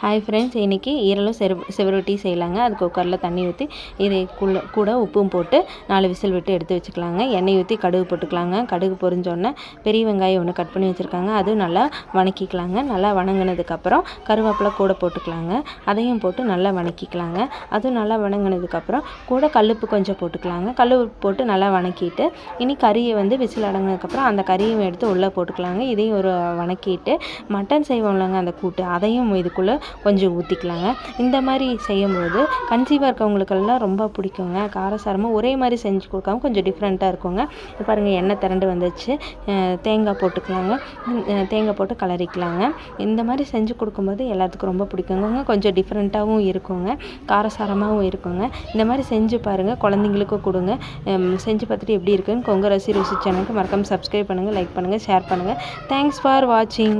Hi friends இன்றைக்கி ஈரலும் செரு செவரொட்டி செய்யலாங்க. அது குக்கரில் தண்ணி ஊற்றி இதை குள்ள கூட உப்பும் போட்டு நாலு விசில் விட்டு எடுத்து வச்சுக்கலாங்க. எண்ணெய் ஊற்றி கடுகு போட்டுக்கலாங்க. கடுகு பொரிஞ்சோடனே பெரிய வெங்காயம் ஒன்று கட் பண்ணி வச்சுருக்காங்க. அதுவும் நல்லா வணக்கிக்கலாங்க. நல்லா வணங்கினதுக்கப்புறம் கருவேப்பிலை கூட போட்டுக்கலாங்க. அதையும் போட்டு நல்லா வணக்கிக்கலாங்க. அதுவும் நல்லா வணங்கினதுக்கப்புறம் கூட கல்லுப்பு கொஞ்சம் போட்டுக்கலாங்க. கல்லுப்பு போட்டு நல்லா வணக்கிட்டு இனி கறியை வந்து விசில் அடங்கினதுக்கப்புறம் அந்த கறியும் எடுத்து உள்ளே போட்டுக்கலாங்க. இதையும் ஒரு வணக்கிட்டு மட்டன் செய்வோம்லங்க அந்த கூட்டு. அதையும் இதுக்குள்ளே கொஞ்சம் ஊற்றிக்கலாங்க இந்த மாதிரி செய்யும்போது கன்சீவாக இருக்கவங்களுக்கெல்லாம் ரொம்ப பிடிக்குங்க. காரசாரமாக ஒரே மாதிரி செஞ்சு கொடுக்காம கொஞ்சம் டிஃப்ரெண்ட்டாக இருக்குங்க. இப்போ பாருங்கள் எண்ணெய் திரண்டு வந்துச்சு. தேங்காய் போட்டுக்கலாங்க. தேங்காய் போட்டு கலரிக்கலாங்க. இந்த மாதிரி செஞ்சு கொடுக்கும்போது எல்லாத்துக்கும் ரொம்ப பிடிக்குங்க. கொஞ்சம் டிஃப்ரெண்ட்டாகவும் இருக்குங்க. காரசாரமாகவும் இருக்குங்க. இந்த மாதிரி செஞ்சு பாருங்கள் குழந்தைங்களுக்கும் கொடுங்க. செஞ்சு பார்த்துட்டு எப்படி இருக்குன்னு கொங்க ரசி ருசி சேனலுக்கு மறக்காமல் சப்ஸ்கிரைப் பண்ணுங்கள் லைக் பண்ணுங்கள் ஷேர் பண்ணுங்கள் தேங்க்ஸ் ஃபார் வாட்சிங்